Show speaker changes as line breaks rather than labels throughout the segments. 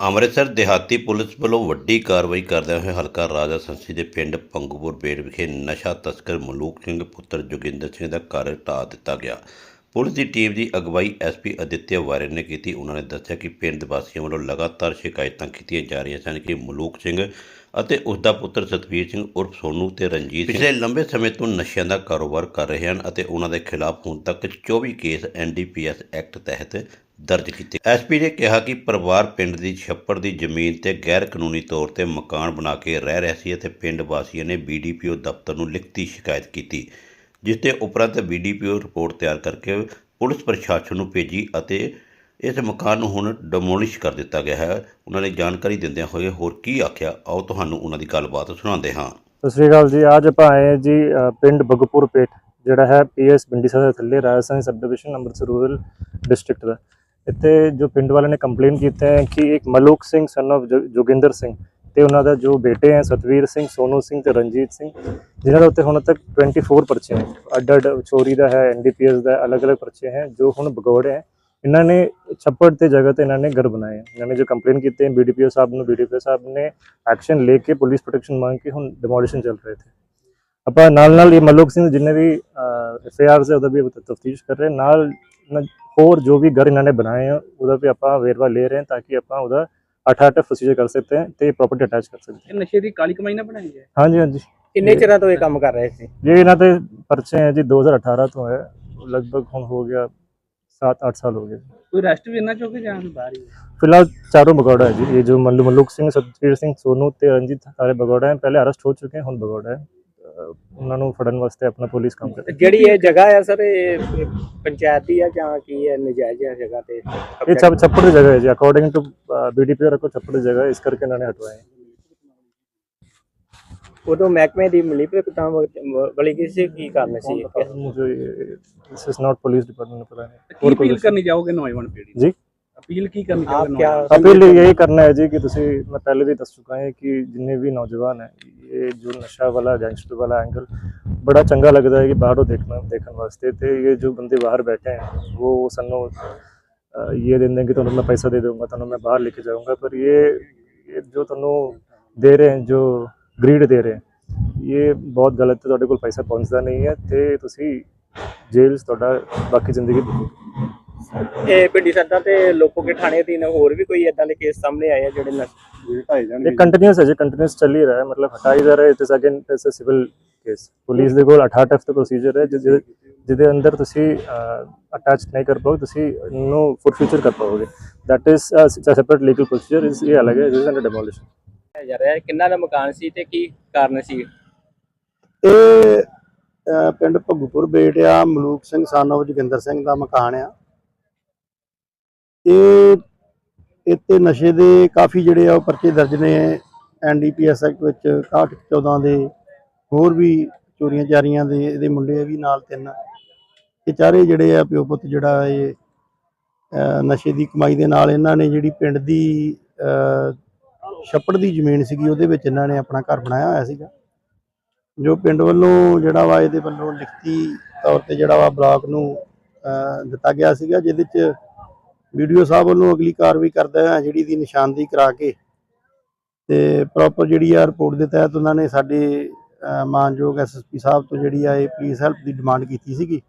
ਅੰਮ੍ਰਿਤਸਰ ਦਿਹਾਤੀ ਪੁਲਿਸ ਵੱਲੋਂ ਵੱਡੀ ਕਾਰਵਾਈ ਕਰਦਿਆਂ ਹੋਏ ਹਲਕਾ ਰਾਜਾ ਸੰਸੀ ਦੇ ਪਿੰਡ ਪੰਗੂਪੁਰ ਬੇੜ ਵਿਖੇ ਨਸ਼ਾ ਤਸਕਰ ਮਲੂਕ ਸਿੰਘ ਪੁੱਤਰ ਜੋਗਿੰਦਰ ਸਿੰਘ ਦਾ ਘਰ ਢਾਹ ਦਿੱਤਾ ਗਿਆ। ਪੁਲਿਸ ਦੀ ਟੀਮ ਦੀ ਅਗਵਾਈ ਐਸਪੀ ਅਦਿੱਤਿਆ ਵਾਰਿਆ ਨੇ ਕੀਤੀ। ਉਹਨਾਂ ਨੇ ਦੱਸਿਆ ਕਿ ਪਿੰਡ ਵਾਸੀਆਂ ਵੱਲੋਂ ਲਗਾਤਾਰ ਸ਼ਿਕਾਇਤਾਂ ਕੀਤੀਆਂ ਜਾ ਰਹੀਆਂ ਸਨ ਕਿ ਮਲੂਕ ਸਿੰਘ ਅਤੇ ਉਸ ਦਾ ਪੁੱਤਰ ਸਤਵੀਰ ਸਿੰਘ ਉਰਫ ਸੋਨੂ ਤੇ ਰਣਜੀਤ ਪਿਛਲੇ ਲੰਬੇ ਸਮੇਂ ਤੋਂ ਨਸ਼ਿਆਂ ਦਾ ਕਾਰੋਬਾਰ ਕਰ ਰਹੇ ਹਨ ਅਤੇ ਉਹਨਾਂ ਦੇ ਖਿਲਾਫ ਹੁਣ ਤੱਕ 24 ਕੇਸ ਐਨਡੀਪੀਐਸ ਐਕਟ ਤਹਿਤ ਦਰਜ ਕੀਤੇ। ਐਸਪੀ ਨੇ ਕਿਹਾ ਕਿ ਪਰਿਵਾਰ ਪਿੰਡ ਦੀ ਛੱਪੜ ਦੀ ਜ਼ਮੀਨ ਤੇ ਗੈਰ ਕਾਨੂੰਨੀ ਤੌਰ ਤੇ ਮਕਾਨ ਬਣਾ ਕੇ ਰਹਿ ਰਿਹਾ ਸੀ ਅਤੇ ਪਿੰਡ ਵਾਸੀਆਂ ਨੇ ਬੀਡੀਪੀਓ ਦਫ਼ਤਰ ਨੂੰ ਲਿਖਤੀ ਸ਼ਿਕਾਇਤ ਕੀਤੀ, ਜਿਸ ਤੇ ਉਪਰੰਤ ਬੀਡੀਪੀਓ ਰਿਪੋਰਟ ਤਿਆਰ ਕਰਕੇ ਪੁਲਿਸ ਪ੍ਰਸ਼ਾਸਨ ਨੂੰ ਭੇਜੀ ਅਤੇ ਇਸ ਮਕਾਨ ਨੂੰ ਹੁਣ ਡਿਮੋਲਿਸ਼ ਕਰ ਦਿੱਤਾ ਗਿਆ ਹੈ। ਉਹਨਾਂ ਨੇ ਜਾਣਕਾਰੀ ਦਿੰਦਿਆਂ ਹੋਏ ਹੋਰ ਕੀ ਆਖਿਆ, ਆਓ ਤੁਹਾਨੂੰ ਉਹਨਾਂ ਦੀ ਗੱਲਬਾਤ ਸੁਣਾਉਂਦੇ ਹਾਂ।
ਸਤਿ ਸ਼੍ਰੀ ਅਕਾਲ ਜੀ, ਅੱਜ ਆਪਾਂ ਆਏ ਹਾਂ ਜੀ ਪਿੰਡ ਬਗਪੁਰ ਪੇਟ, ਜਿਹੜਾ ਹੈ ਪੀਐਸ ਪਿੰਡੀ ਦੇ ਥੱਲੇ ਰਾਜਸਥਾਨ ਸਬ ਅੰਮ੍ਰਿਤਸਰ ਰੂਰਲ ਡਿਸਟ੍ਰਿਕਟ ਦਾ। ਇੱਥੇ ਜੋ ਪਿੰਡ ਵਾਲਿਆਂ ਨੇ ਕੰਪਲੇਨ ਕੀਤਾ ਹੈ ਕਿ ਇੱਕ ਮਲੂਕ ਸਿੰਘ ਸਨ of ਜੋ- ਜੋਗਿੰਦਰ ਸਿੰਘ ਤੇ ਉਹਨਾਂ ਦਾ ਜੋ ਬੇਟੇ ਹੈ ਸਤਵੀਰ ਸਿੰਘ, ਸੋਨੂ ਸਿੰਘ ਤੇ ਰਣਜੀਤ ਸਿੰਘ, ਜਿਨ੍ਹਾਂ ਦੇ ਉੱਤੇ ਹੁਣ ਤੱਕ 24 ਪਰਚੇ ਹਨ ਅੱਡ ਅੱਡ ਚੋਰੀ ਦਾ ਹੈ ਐਨਡੀਪੀਐਸ ਦਾ, ਅਲੱਗ-ਅਲੱਗ ਪਰਚੇ ਹੈ, ਜੋ ਹੁਣ ਭਗੌੜੇ ਹੈ। ਇਹਨਾਂ ਨੇ ਛੱਪੜ ਤੇ ਜਗ੍ਹਾ ਤੇ ਇਹਨਾਂ ਨੇ ਘਰ ਬਣਾਏ ਇਹਨਾਂ ਨੇ ਜੋ ਕੰਪਲੇਨ ਕੀਤੇ ਹੈ ਬੀਡੀਪੀਓ ਸਾਹਿਬ ਨੂੰ ਬੀਡੀਪੀਓ ਸਾਹਿਬ ਨੇ ਐਕਸ਼ਨ ਲੈ ਕੇ ਪੁਲਿਸ ਪ੍ਰੋਟੈਕਸ਼ਨ ਮੰਗ ਕੇ ਹੁਣ ਡਿਮੋਲੀਸ਼ਨ ਚੱਲ ਰਹੇ ਥੇ। ਆਪਾਂ ਨਾਲ ਨਾਲ ਇਹ ਮਲੂਕ ਸਿੰਘ ਜਿੰਨੇ ਵੀ ਐਫ ਆਰ ਸੇ ਉਹਦਾ ਵੀ ਤਫਤੀਸ਼ ਕਰ ਰਹੇ ਨਾਲ ਹੋਰ ਜੋ ਵੀ ਘਰ ਇਹਨਾਂ ਨੇ ਬਣਾਏ ਆ ਉਹਦਾ ਵੀ ਆਪਾਂ ਵੇਰਵਾ ਲੈ ਰਹੇ ਹਾਂ ਤਾਂ ਕਿ ਆਪਾਂ ਉਹਦਾ 8-8 ਫਸੀਜਰ ਕਰ ਸਕਦੇ ਹਾਂ ਤੇ ਪ੍ਰੋਪਰਟੀ ਅਟੈਚ ਕਰ ਸਕਦੇ
ਹਾਂ। ਨਸ਼ੇ ਦੀ ਕਾਲੀ ਕਮਾਈ ਨਾ ਬਣਾਈ
ਹੈ? ਹਾਂਜੀ ਹਾਂਜੀ।
ਕਿੰਨੇ ਚਿਰਾਂ ਤੋਂ ਇਹ ਕੰਮ ਕਰ ਰਹੇ ਸੀ?
ਇਹ ਇਹਨਾਂ ਤੇ ਪਰਚੇ ਹੈ ਜੀ 2018 ਤੋਂ ਹੈ। ਲਗਭਗ ਹੁਣ ਹੋ ਗਿਆ 7-8 ਸਾਲ ਹੋ ਗਏ।
ਕੋਈ ਰੈਸਟ ਵੀ ਇਹਨਾਂ ਚੋਂ ਕਿ ਜਾਂ ਬਾਹਰ ਹੀ
ਫਿਲਹਾਲ ਚਾਰੋਂ ਬਗੌੜਾ ਹੈ ਜੀ। ਇਹ ਜੋ ਮੱਲੂ ਮਲੂਕ ਸਿੰਘ ਸਤਜੀਤ ਸਿੰਘ ਸੋਨੂ ਤੇ ਰਣਜੀਤ ਸਾਰੇ ਬਗੌੜਾ ਹੈ। ਪਹਿਲੇ ਅਰੈਸਟ ਹੋ ਚੁੱਕੇ ਹੁਣ ਬਗੌੜਾ ਹੈ। ਉਹਨਾਂ ਨੂੰ ਫੜਨ ਵਾਸਤੇ ਆਪਣਾ ਪੁਲਿਸ ਕੰਮ ਕਰ ਰਹੀ ਹੈ
ਜਿਹੜੀ ਇਹ ਜਗ੍ਹਾ ਆ ਸਰ ਇਹ ਇਹ ਪੰਚਾਇਤ ਦੀ ਆ ਜਾਂ ਕੀ ਹੈ ਨਜਾਇਜ਼ ਆ ਜਗ੍ਹਾ ਤੇ
ਇਹ ਛੱਪ ਛੱਪੜ ਦੀ ਜਗ੍ਹਾ ਹੈ ਜੀ ਅਕੋਰਡਿੰਗ ਟੂ ਬੀਡੀਪੀ ਰੱਖੋ ਛੱਪੜ ਦੀ ਜਗ੍ਹਾ ਹੈ, ਇਸ ਕਰਕੇ ਇਹਨਾਂ ਨੇ ਹਟਵਾਏ ਹੈ।
ਉਦੋਂ ਮਹਿਕਮੇ ਦੀ ਮਿਲੀ ਭਗਤਾਂ ਬਲੀ ਕਿਸੇ ਕੀ ਕਾਰਨ ਸੀ
मुझे this is not police department में पता
ਤੇ
नहीं
ਕੀ
और कोई
ਅਪੀਲ ਕਰਨੀ ਚਾਹੋਗੇ ਨੌਜਵਾਨ ਪੀੜ੍ਹੀ ਨੂੰ?
जी
ਅਪੀਲ ਕੀ ਕਰਨੀ
ਆਪ
ਚਾਹੋਗੇ
ਕਿਆ
ਨੌਜਵਾਨ
अपील यही करना है जी कि तुसी मैं पहले भी दस चुका है कि जितने भी नौजवान हैं ये जो नशा वाला गैंगस्टर वाला एंगल बड़ा चंगा लगता है कि बाहरों देखना देखने वास्ते ते ये जो बंदे बाहर बैठे हैं वो सन्नो अ, ये दे देंगे तो मैं पैसा दे दूंगा तो मैं बाहर लेके जाऊंगा पर ये ये जो तनु दे रहे हैं जो ग्रीड दे रहे हैं ये बहुत गलत है ਤੁਹਾਡੇ ਕੋਲ ਪੈਸਾ ਪਹੁੰਚਦਾ ਨਹੀਂ ਹੈ ਤੇ ਤੁਸੀਂ ਜੇਲ੍ਹ 'ਚ ਤੁਹਾਡਾ ਬਾਕੀ ਜ਼ਿੰਦਗੀ ਬਿਤਾਓਗੇ।
ਇਹ ਪਿੰਡੀ ਸੱਦਾ ਤੇ ਲੋਕੋ ਕੇ ਥਾਣੇ ਅਧੀਨ ਹੋਰ ਵੀ ਕੋਈ ਇਦਾਂ ਦੇ ਕੇਸ ਸਾਹਮਣੇ ਆਏ ਆ ਜਿਹੜੇ ਨਸ਼ੇ
ਇਹ ਕੰਟੀਨਿਊਸ ਹੈ ਜੀ ਕੰਟੀਨਿਊਸ ਚੱਲ ਹੀ ਰਿਹਾ ਹੈ ਮਤਲਬ ਹਟਾਈ ਜਾ ਰਿਹਾ ਹੈ it is again it's a civil case police ਦੇ ਕੋਲ 68 ਐਫ ਦਾ ਪ੍ਰੋਸੀਜਰ ਹੈ ਜਿਹਦੇ ਜਿਹਦੇ ਅੰਦਰ ਤੁਸੀਂ ਅਟੈਚ ਨਹੀਂ ਕਰ ਪਾਓਗੇ ਤੁਸੀਂ ਨੂੰ ਫॉर ਫਿਊਚਰ ਕਰ ਪਾਓਗੇ। That is separate legal procedure ਇਸ ਇਹ ਅਲੱਗ ਹੈ ਜਿਸ ਅੰਡਰ ਡਿਮੋਲਿਸ਼ਨ
ਜਾ ਰਿਹਾ ਕਿੰਨਾ ਦਾ ਮਕਾਨ ਸੀ ਤੇ ਕੀ ਕਾਰਨ ਸੀ?
ਇਹ ਪਿੰਡ ਭੱਗੂਪੁਰ ਬੇਟ ਆ ਮਲੂਕ ਸਿੰਘ ਸਾਨੋ ਜੋਗਿੰਦਰ ਸਿੰਘ ਦਾ ਮਕਾਨ ਆ। ਇਹ ਇੱਥੇ ਨਸ਼ੇ ਦੇ ਕਾਫੀ ਜਿਹੜੇ ਆ ਉਹ ਪਰਚੇ ਦਰਜ ਨੇ ਐਨਡੀਪੀਐਸ ਐਕਟ ਵਿੱਚ 61 14 ਦੇ ਹੋਰ ਵੀ ਚੋਰੀਆਂ ਚਾਰੀਆਂ ਦੇ ਇਹਦੇ ਮੁੰਡੇ ਵੀ ਨਾਲ ਤਿੰਨ। ਇਹ ਚਾਰੇ ਜਿਹੜੇ ਆ ਪਿਓ ਪੁੱਤ ਜਿਹੜਾ ਇਹ ਨਸ਼ੇ ਦੀ ਕਮਾਈ ਦੇ ਨਾਲ ਇਹਨਾਂ ਨੇ ਜਿਹੜੀ ਪਿੰਡ ਦੀ ਛੱਪੜ ਦੀ ਜ਼ਮੀਨ ਸੀਗੀ ਉਹਦੇ ਵਿੱਚ ਇਹਨਾਂ ਨੇ ਆਪਣਾ ਘਰ ਬਣਾਇਆ ਹੋਇਆ ਸੀਗਾ। ਜੋ ਪਿੰਡ ਵੱਲੋਂ ਜਿਹੜਾ ਵਾ ਇਹਦੇ ਵੱਲੋਂ ਲਿਖਤੀ ਤੌਰ ਤੇ ਜਿਹੜਾ ਵਾ ਬਲਾਕ ਨੂੰ ਦਿੱਤਾ ਗਿਆ ਸੀਗਾ, ਜਿਹਦੇ ਚ ਵੀਡੀਓ ਸਾਹਿਬ ਵੱਲੋਂ ਅਗਲੀ ਕਾਰਵਾਈ ਕਰਦਾ ਹੈ ਜਿਹੜੀ ਦੀ ਨਿਸ਼ਾਨਦੇਹੀ ਕਰਾ ਕੇ ਤੇ ਪ੍ਰੋਪਰ ਜਿਹੜੀ ਆ ਰਿਪੋਰਟ ਦੇ ਤਹਿਤ ਉਹਨਾਂ ਨੇ ਸਾਡੇ ਮਾਨਯੋਗ ਐਸਐਸਪੀ ਸਾਹਿਬ ਤੋਂ ਜਿਹੜੀ ਆ ਇਹ ਪੁਲਿਸ ਹੈਲਪ ਦੀ ਡਿਮਾਂਡ ਕੀਤੀ ਸੀਗੀ।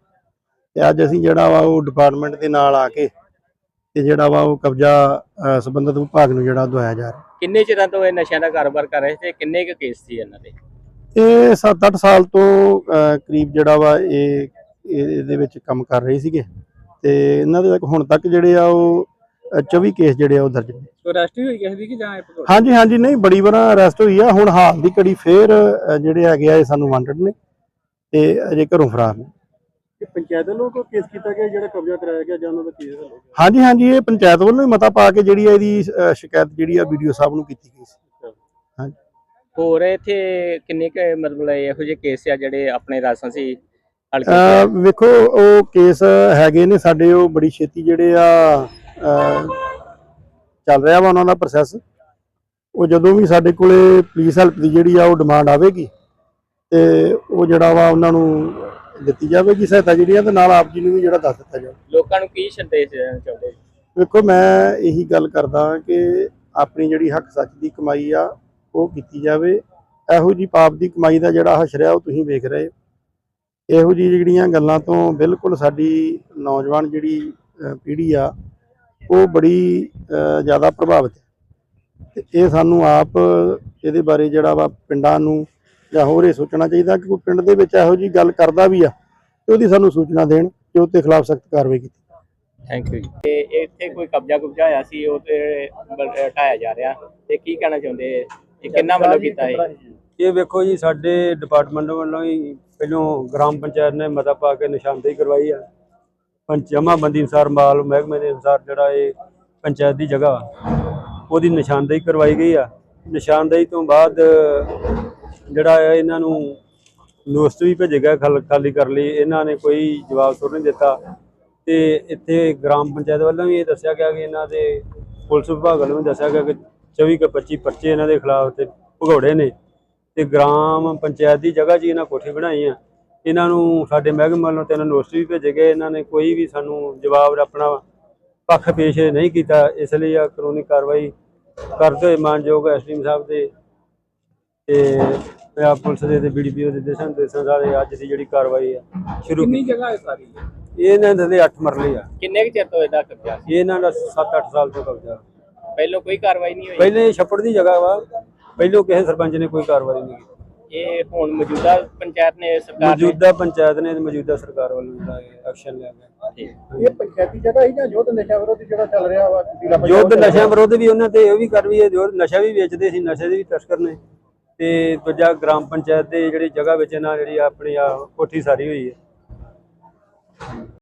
ਤੇ ਅੱਜ ਅਸੀਂ ਜਿਹੜਾ ਵਾ ਉਹ ਡਿਪਾਰਟਮੈਂਟ ਦੇ ਨਾਲ ਆ ਕੇ ਤੇ ਜਿਹੜਾ ਵਾ ਉਹ ਕਬਜ਼ਾ ਸੰਬੰਧਿਤ ਵਿਭਾਗ ਨੂੰ ਜਿਹੜਾ ਦਵਾਇਆ ਜਾ ਰਿਹਾ।
ਕਿੰਨੇ ਚਿਰਾਂ ਤੋਂ ਇਹ ਨਸ਼ਿਆਂ ਦਾ ਕਾਰੋਬਾਰ ਕਰ ਰਹੇ ਸੀ? ਤੇ ਕਿੰਨੇ ਕੁ ਕੇਸ ਸੀ ਇਹਨਾਂ ਦੇ?
ਇਹ 7-8 ਸਾਲ ਤੋਂ ਕਰੀਬ ਜਿਹੜਾ ਵਾ ਇਹ- ਇਹਦੇ ਵਿੱਚ ਕੰਮ ਕਰ ਰਹੇ ਸੀਗੇ। ਤੇ ਇਹਨਾਂ ਦੇ ਤੱਕ ਹੁਣ ਤੱਕ ਜਿਹੜੇ ਆ ਉਹ ਅਹ, 24 ਕੇਸ ਜਿਹੜੇ ਆ ਉਹ ਦਰਜ ਨੇ।
ਕੋਈ ਰੈਸਟ ਹੋਈ ਕਿਸੇ ਦੀ ਕਿ ਜਾਂ ਇਹ ਭਗੌੜੇ?
ਹਾਂਜੀ ਹਾਂਜੀ ਨਹੀਂ ਬੜੀ ਵਾਰ ਅਰੈਸਟ ਹੋਈ ਆ। ਹੁਣ ਹਾਲ ਦੀ ਘੜੀ ਫੇਰ ਜਿਹੜੇ ਹੈਗੇ ਆ ਇਹ ਸਾਨੂੰ ਵਾਂਟਡ ਨੇ ਤੇ ਅਜੇ ਘਰੋਂ ਫਰਾਰ ਨੇ।
ਪੰਚਾਇਤ ਵੱਲੋਂ ਕੋਈ ਕੇਸ ਕੀਤਾ ਗਿਆ ਜਿਹੜਾ ਕਬਜ਼ਾ ਕਰਾਇਆ ਗਿਆ ਜਾਂ ਉਹਨਾਂ ਦਾ ਕੇਸ ਹੱਲ
ਹਾਂਜੀ ਹਾਂਜੀ ਇਹ ਪੰਚਾਇਤ ਵੱਲੋਂ ਹੀ ਮਤਾ ਪਾ ਕੇ ਜਿਹੜੀ ਆ ਇਹਦੀ ਸ਼ਿਕਾਇਤ ਜਿਹੜੀ ਆ ਵੀਡੀਓ ਸਾਹਿਬ ਨੂੰ ਕੀਤੀ ਗਈ ਸੀ।
ਹੋਰ ਇੱਥੇ ਕਿੰਨੇ ਕੁ ਮਤਲਬ ਇਹੋ ਜਿਹੇ ਕੇਸ ਆ ਜਿਹੜੇ ਆਪਣੇ ਰਾਜਸਥਾਨ ਸੀ?
ਵੇਖੋ ਉਹ ਕੇਸ ਹੈਗੇ ਨੇ ਸਾਡੇ ਉਹ ਬੜੀ ਛੇਤੀ ਜਿਹੜੇ ਆ ਚੱਲ ਰਿਹਾ ਵਾ ਉਹਨਾਂ ਦਾ ਪ੍ਰੋਸੈਸ ਉਹ ਜਦੋਂ ਵੀ ਸਾਡੇ ਕੋਲੇ ਪੁਲਿਸ ਹੈਲਪ ਦੀ ਜਿਹੜੀ ਆ ਉਹ ਡਿਮਾਂਡ ਆਵੇਗੀ ਤੇ ਉਹ ਜਿਹੜਾ ਵਾ ਉਹਨਾਂ ਨੂੰ ਦਿੱਤੀ ਜਾਵੇਗੀ ਸਹਾਇਤਾ ਜਿਹੜੀ ਆ ਤੇ ਨਾਲ ਆਪ ਜੀ ਨੂੰ ਵੀ ਜਿਹੜਾ ਦੱਸ ਦਿੱਤਾ ਜਾਵੇ।
ਲੋਕਾਂ ਨੂੰ ਕੀ ਸੰਦੇਸ਼ ਦੇਣਾ ਚਾਹੁੰਦੇ?
ਵੇਖੋ ਮੈਂ ਇਹੀ ਗੱਲ ਕਰਦਾ ਕਿ ਆਪਣੀ ਜਿਹੜੀ ਹੱਕ ਸੱਚ ਦੀ ਕਮਾਈ ਆ ਉਹ ਕੀਤੀ ਜਾਵੇ। ਇਹੋ ਜੀ ਪਾਪ ਦੀ ਕਮਾਈ ਦਾ ਜਿਹੜਾ ਹਸ਼ਰ ਆ ਉਹ ਤੁਸੀਂ ਵੇਖ ਰਹੇ ਇਹੋ ਜੀ ਜਿਹੜੀਆਂ ਗੱਲਾਂ ਤੋਂ ਬਿਲਕੁਲ ਸਾਡੀ ਨੌਜਵਾਨ ਜਿਹੜੀ ਪੀੜ੍ਹੀ ਆ, ਉਹ ਬੜੀ ਜ਼ਿਆਦਾ ਪ੍ਰਭਾਵਿਤ ਹੈ। ਤੇ ਇਹ ਸਾਨੂੰ ਆਪ ਇਹਦੇ ਬਾਰੇ ਜਿਹੜਾ ਵਾ ਪਿੰਡਾਂ ਨੂੰ ਜਾਂ ਹੋਰ ਇਹ ਸੋਚਣਾ ਚਾਹੀਦਾ ਕਿ ਕੋਈ ਪਿੰਡ ਦੇ ਵਿੱਚ ਇਹੋ ਜੀ ਗੱਲ ਕਰਦਾ ਵੀ ਆ, ਤੇ ਉਹਦੀ ਸਾਨੂੰ ਸੂਚਨਾ ਦੇਣ ਤੇ ਉਹਦੇ ਖਿਲਾਫ ਸਖਤ ਕਾਰਵਾਈ ਕੀਤੀ।
ਥੈਂਕ ਯੂ ਤੇ ਇੱਥੇ ਕੋਈ ਕਬਜ਼ਾ ਕੁਬਜ਼ਾ ਹੋਇਆ ਸੀ, ਉਹ ਤੇ ਹਟਾਇਆ ਜਾ ਰਿਹਾ। ਤੇ ਕੀ ਕਹਿਣਾ ਚਾਹੁੰਦੇ? ਇਹ ਕਿੰਨਾ ਵੱਲੋਂ ਕੀਤਾ ਹੈ
ਇਹ ਵੇਖੋ ਜੀ, ਸਾਡੇ ਡਿਪਾਰਟਮੈਂਟ ਵੱਲੋਂ ਹੀ ਪਹਿਲੋਂ ਗ੍ਰਾਮ ਪੰਚਾਇਤ ਨੇ ਮਤਾ ਪਾ ਕੇ ਨਿਸ਼ਾਨਦੇਹੀ ਕਰਵਾਈ ਆ। ਪੰਚਮਾਬੰਦੀ ਅਨੁਸਾਰ ਮਾਲ, ਮਹਿਕਮੇ ਦੇ ਅਨੁਸਾਰ ਜਿਹੜਾ ਇਹ ਪੰਚਾਇਤ ਦੀ ਜਗ੍ਹਾ ਉਹਦੀ ਨਿਸ਼ਾਨਦੇਹੀ ਕਰਵਾਈ ਗਈ ਆ। ਨਿਸ਼ਾਨਦੇਹੀ ਤੋਂ ਬਾਅਦ ਜਿਹੜਾ ਹੈ ਇਹਨਾਂ ਨੂੰ ਨੋਟਿਸ ਵੀ ਭੇਜਿਆ ਗਿਆ ਖਲ- ਖਾਲੀ ਕਰ ਲਈ। ਇਹਨਾਂ ਨੇ ਕੋਈ ਜਵਾਬ ਸੁਰ ਨਹੀਂ ਦਿੱਤਾ। ਤੇ ਇੱਥੇ ਗ੍ਰਾਮ ਪੰਚਾਇਤ ਵੱਲੋਂ ਵੀ ਇਹ ਦੱਸਿਆ ਗਿਆ ਕਿ ਇਹਨਾਂ ਦੇ ਪੁਲਿਸ ਵਿਭਾਗ ਵੱਲੋਂ ਵੀ ਦੱਸਿਆ ਗਿਆ ਕਿ 24 ਕੇ 25 ਪਰਚੇ ਇਹਨਾਂ ਦੇ ਖਿਲਾਫ ਤੇ ਭਗੌੜੇ ਨੇ। ਤੇ ਗ੍ਰਾਮ ਪੰਚਾਇਤ ਦੀ ਜਗ੍ਹਾ 'ਚ ਇਹਨਾਂ ਕੋਠੀ ਬਣਾਈ ਆ। ਇਹਨਾਂ ਨੂੰ ਸਾਡੇ ਮਹਿਕਮੇ ਵੱਲੋਂ ਤਿੰਨ ਨੋਟਿਸ ਵੀ ਭੇਜੇ ਗਏ। ਇਹਨਾਂ ਨੇ ਕੋਈ ਵੀ ਸਾਨੂੰ ਜਵਾਬ ਆਪਣਾ ਪੱਖ ਪੇਸ਼ ਨਹੀਂ ਕੀਤਾ। ਇਸ ਲਈ ਆ ਕਾਨੂੰਨੀ ਕਾਰਵਾਈ ਕਰਦੇ ਹੋਏ ਮਾਨਯੋਗ ਐਸਡੀਐਮ ਸਾਹਿਬ ਦੇ ਤੇ ਪੰਜਾਬ ਪੁਲਿਸ ਦੇ ਤੇ ਬੀਡੀਪੀਓ ਦੇ ਦਿਸ਼ਾ ਨਿਰਦੇਸ਼ਾਂ ਸਾਰੇ ਅੱਜ ਦੀ ਜਿਹੜੀ ਕਾਰਵਾਈ ਆ ਸ਼ੁਰੂ
ਕਿੰਨੀ ਜਗ੍ਹਾ ਹੈ ਸਾਰੀ?
ਇਹ ਇਹਨਾਂ ਦੇ 8 ਮਰਲੇ ਆ।
ਕਿੰਨੇ ਕੁ ਚਿਰ ਤੋਂ ਇਹਦਾ ਕਬਜ਼ਾ ਸੀ?
ਇਹਨਾਂ ਦਾ 7-8 ਸਾਲ ਤੋਂ ਕਬਜ਼ਾ।
ਪਹਿਲਾਂ ਕੋਈ ਕਾਰਵਾਈ ਨਹੀਂ ਹੋਈ?
ਪਹਿਲੇ ਛੱਪੜ ਦੀ ਜਗ੍ਹਾ ਵਾ। ਪਹਿਲੋਂ ਕਿਸੇ ਸਰਪੰਚ ਨੇ ਕੋਈ ਕਾਰਵਾਈ ਨਹੀਂ ਕੀਤੀ।
ਇਹ ਹੁਣ ਮੌਜੂਦਾ ਪੰਚਾਇਤ ਨੇ ਸਰਕਾਰ ਨੇ
ਮੌਜੂਦਾ ਪੰਚਾਇਤ ਨੇ ਤੇ ਮੌਜੂਦਾ ਸਰਕਾਰ ਵੱਲੋਂ ਜਿਹੜਾ ਐਕਸ਼ਨ ਲਿਆ ਗਿਆ।
ਇਹ ਪੰਚਾਇਤੀ ਜਗ੍ਹਾ ਹੀ ਜਾਂ ਯੁੱਧ ਨਸ਼ਾ ਵਿਰੋਧੀ ਜਿਹੜਾ ਚੱਲ ਰਿਹਾ ਵਾ?
ਯੁੱਧ
ਚ।
ਨਸ਼ਿਆਂ ਵਿਰੁੱਧ ਵੀ ਉਹਨਾਂ ਤੇ ਇਹ ਵੀ ਕਰ ਵੀ ਹੈ ਜੋ ਨਸ਼ਾ ਵੀ ਵੇਚਦੇ ਸੀ ਨਸ਼ੇ ਦੇ ਵੀ ਤਸਕਰ ਨੇ। ਤੇ ਦੂਜਾ ਗ੍ਰਾਮ ਪੰਚਾਇਤ ਦੇ ਜਿਹੜੀ ਜਗ੍ਹਾ ਵਿੱਚ ਇਹਨਾਂ ਜਿਹੜੀ ਆਪਣੀ ਆ ਕੋਠੀ ਸਾਰੀ ਹੋਈ ਹੈ।